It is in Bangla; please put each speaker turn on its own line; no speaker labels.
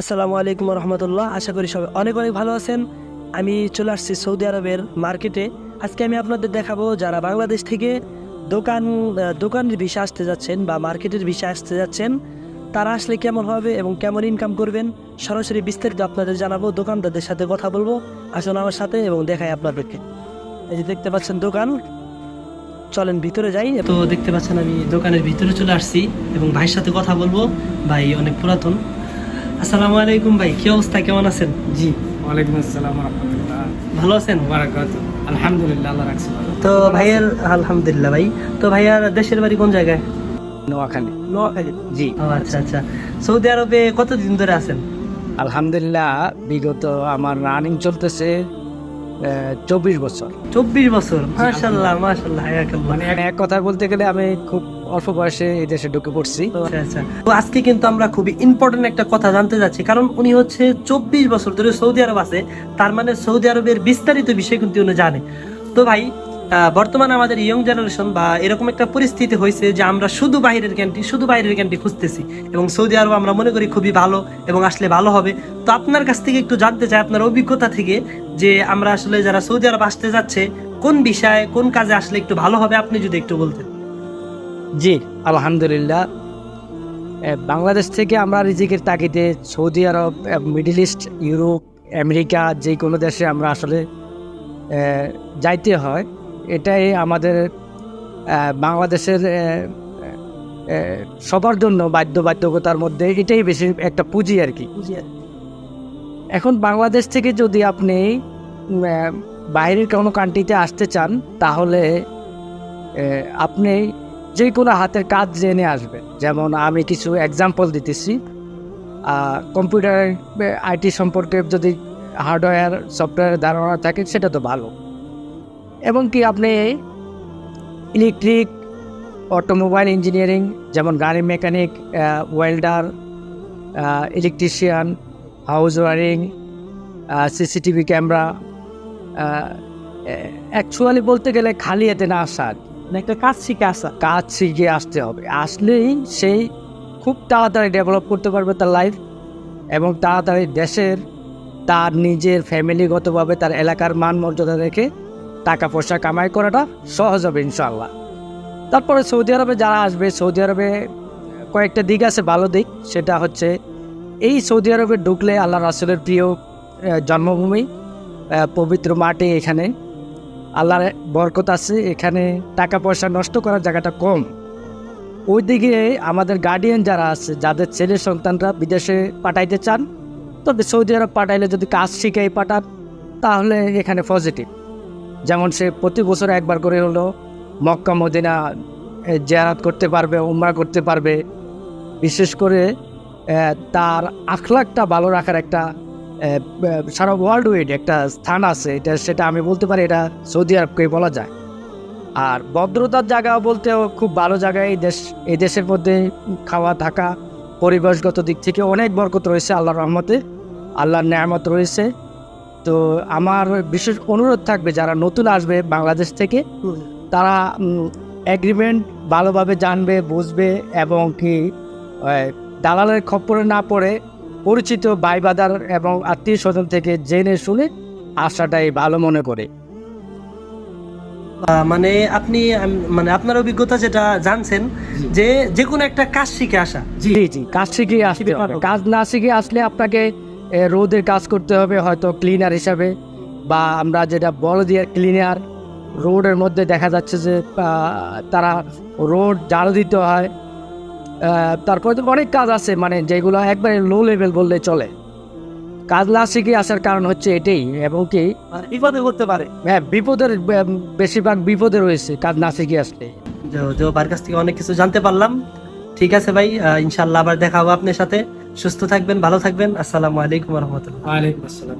আসসালামু আলাইকুম রহমতুল্লাহ। আশা করি সবাই অনেক অনেক ভালো আছেন। আমি চলে আসছি সৌদি আরবের মার্কেটে। আজকে আমি আপনাদের দেখাবো যারা বাংলাদেশ থেকে দোকান দোকানের বিষয় আসতে যাচ্ছেন বা মার্কেটের বিষয় আসতে যাচ্ছেন, তারা আসলে কেমন হবে এবং কেমন ইনকাম করবেন, সরাসরি বিস্তারিত আপনাদের জানাব, দোকানদারদের সাথে কথা বলব। আসুন আমার সাথে এবং দেখাই আপনাদেরকে। এই যে দেখতে পাচ্ছেন দোকান। চলেন ভিতরে যাই। তো দেখতে পাচ্ছেন আমি দোকানের ভিতরে চলে আসছি এবং ভাইয়ের সাথে কথা বলব। ভাই অনেক পুরাতন। আসসালামু আলাইকুম ভাই কি অবস্থা? কেমন আছেন?
জি ওয়ালাইকুম আসসালাম রহমতুল্লাহ।
ভালো আছেন?
বারাকাত আলহামদুলিল্লাহ আল্লাহ রাখছি
তো ভাইয়ের আলহামদুলিল্লাহ ভাই। তো ভাইয়ার দেশের বাড়ি কোন জায়গায়?
নোয়াখালী।
নোয়াখালী?
জি।
ও আচ্ছা আচ্ছা। সৌদি আরবে কতদিন ধরে আছেন?
আলহামদুলিল্লাহ বিগত আমার রানিং চলতেছে চব্বিশ বছর।
চব্বিশ বছর মাশাল্লাহ মাশাল্লাহ
মানে এক কথা বলতে গেলে আমি খুব অল্প বয়সে এই দেশে ঢুকে পড়ছি।
আচ্ছা আচ্ছা। তো আজকে কিন্তু আমরা খুবই ইম্পর্টেন্ট একটা কথা জানতে যাচ্ছি, কারণ উনি হচ্ছে চব্বিশ বছর ধরে সৌদি আরব আছে, তার মানে সৌদি আরবের বিস্তারিত বিষয় কিন্তু উনি জানে। তো ভাই বর্তমানে আমাদের ইয়ং জেনারেশন বা এরকম একটা পরিস্থিতি হয়েছে যে আমরা শুধু বাইরের ক্যান্টি শুধু বাইরের ক্যান্টি খুঁজতেছি, এবং সৌদি আরব আমরা মনে করি খুবই ভালো এবং আসলে ভালো হবে। তো আপনার কাছ থেকে একটু জানতে চাই, আপনার অভিজ্ঞতা থেকে, যে আমরা আসলে যারা সৌদি আরব আসতে যাচ্ছে, কোন বিষয়ে, কোন কাজে আসলে একটু ভালো হবে, আপনি যদি একটু বলতেন।
জি আলহামদুলিল্লাহ। বাংলাদেশ থেকে আমরা রিজিকের তাগিদে Saudi Arab Middle East Europe America যে কোনো দেশে আমরা আসলে যাইতে হয়। এটাই আমাদের বাংলাদেশের সবার জন্য বাধ্য বাধ্যকতার মধ্যে এটাই বেশি একটা পুঁজি আর কি। এখন বাংলাদেশ থেকে যদি আপনি বাইরের কোনো কান্ট্রিতে আসতে চান তাহলে আপনি যে কোনো হাতের কাজ জেনে আসবেন যেমন আমি কিছু এক্সাম্পল দিতেছি। কম্পিউটার আইটি সম্পর্কে যদি হার্ডওয়্যার সফটওয়্যার ধারণা থাকে, সেটা তো ভালো। এবং কি আপনি ইলেকট্রিক অটোমোবাইল ইঞ্জিনিয়ারিং যেমন গাড়ি mechanic welder electrician house wiring CCTV camera actually বলতে গেলে খালি এতে না আসা
মানে একটা কাজ শিখে আসা।
কাজ শিখে আসতে হবে। আসলেই সেই খুব তাড়াতাড়ি ডেভেলপ করতে পারবে তার লাইফ এবং তাড়াতাড়ি দেশের, তার নিজের ফ্যামিলিগতভাবে তার এলাকার মান মর্যাদা রেখে টাকা পয়সা কামাই করাটা সহজ হবে ইনশাল্লাহ তারপরে সৌদি আরবে যারা আসবে, সৌদি আরবে কয়েকটা দিক আছে ভালো দিক। সেটা হচ্ছে এই সৌদি আরবে ঢুকলে আল্লাহ রাসুলের প্রিয় জন্মভূমি পবিত্র মাটি এখানে। আল্লাহর বরকত আছে এখানে টাকা পয়সা নষ্ট করার জায়গাটা কম। ওইদিকে আমাদের গার্ডিয়ান যারা আছে যাদের ছেলে সন্তানরা বিদেশে পাঠাইতে চান তবে সৌদি আরব পাঠাইলে যদি কাজ শিখেই পাঠান তাহলে এখানে পজিটিভ যেমন সে প্রতি বছর একবার করে হলো মক্কা মদিনা এ, জিয়ারাত করতে পারবে উমরা করতে পারবে। বিশেষ করে তার আখলাকটা ভালো রাখার একটা সারা ওয়ার্ল্ড ওয়াইড একটা স্থান আছে এটা সেটা আমি বলতে পারি এটা সৌদি আরবকে বলা যায়। আর ভদ্রতার জায়গা বলতেও খুব ভালো জায়গা এই দেশ এই দেশের মধ্যে খাওয়া থাকা পরিবেশগত দিক থেকে অনেক বরকত রয়েছে আল্লাহর রহমতে আল্লাহর নেয়ামত রয়েছে। তো আমার বিশেষ অনুরোধ থাকবে যারা নতুন আসবে বাংলাদেশ থেকে তারা অ্যাগ্রিমেন্ট ভালোভাবে জানবে বুঝবে এবং কি দালালের খপ্পরে না পড়ে পরিচিত বাইবাদার এবং আত্মীয় স্বজন থেকে জেনে শুনে আসাটাই ভালো মনে করে।
মানে আপনি মানে আপনার অভিজ্ঞতা যেটা জানছেন যে যে কোনো একটা কাজ শিখে আসা।
জি জি কাজ শিখে আসতে হবে। কাজ না শিখে আসলে আপনাকে রোদের কাজ করতে হবে হয়তো ক্লিনার হিসাবে বা আমরা যেটা বড় দিয়ে ক্লিনার রোডের মধ্যে দেখা যাচ্ছে যে তারা রোড ঝাড়ু দিতে হয় তারপরে তো অনেক কাজ আছে মানে যেগুলো একবারে লো লেভেল বললে চলে। কাজ না শিখে আসার কারণ হচ্ছে এটাই এবং কি
বিপদে করতে পারে।
হ্যাঁ বিপদের বেশিরভাগ বিপদে রয়েছে কাজ না শিখে আসলে
কাছ থেকে অনেক কিছু জানতে পারলাম। ঠিক আছে ভাই ইনশাল্লাহ আবার দেখা হবে আপনার সাথে। সুস্থ থাকবেন ভালো থাকবেন। আসসালামু আলাইকুম রহমতুল্লাহ।
ওয়ালাইকুম আসসালাম।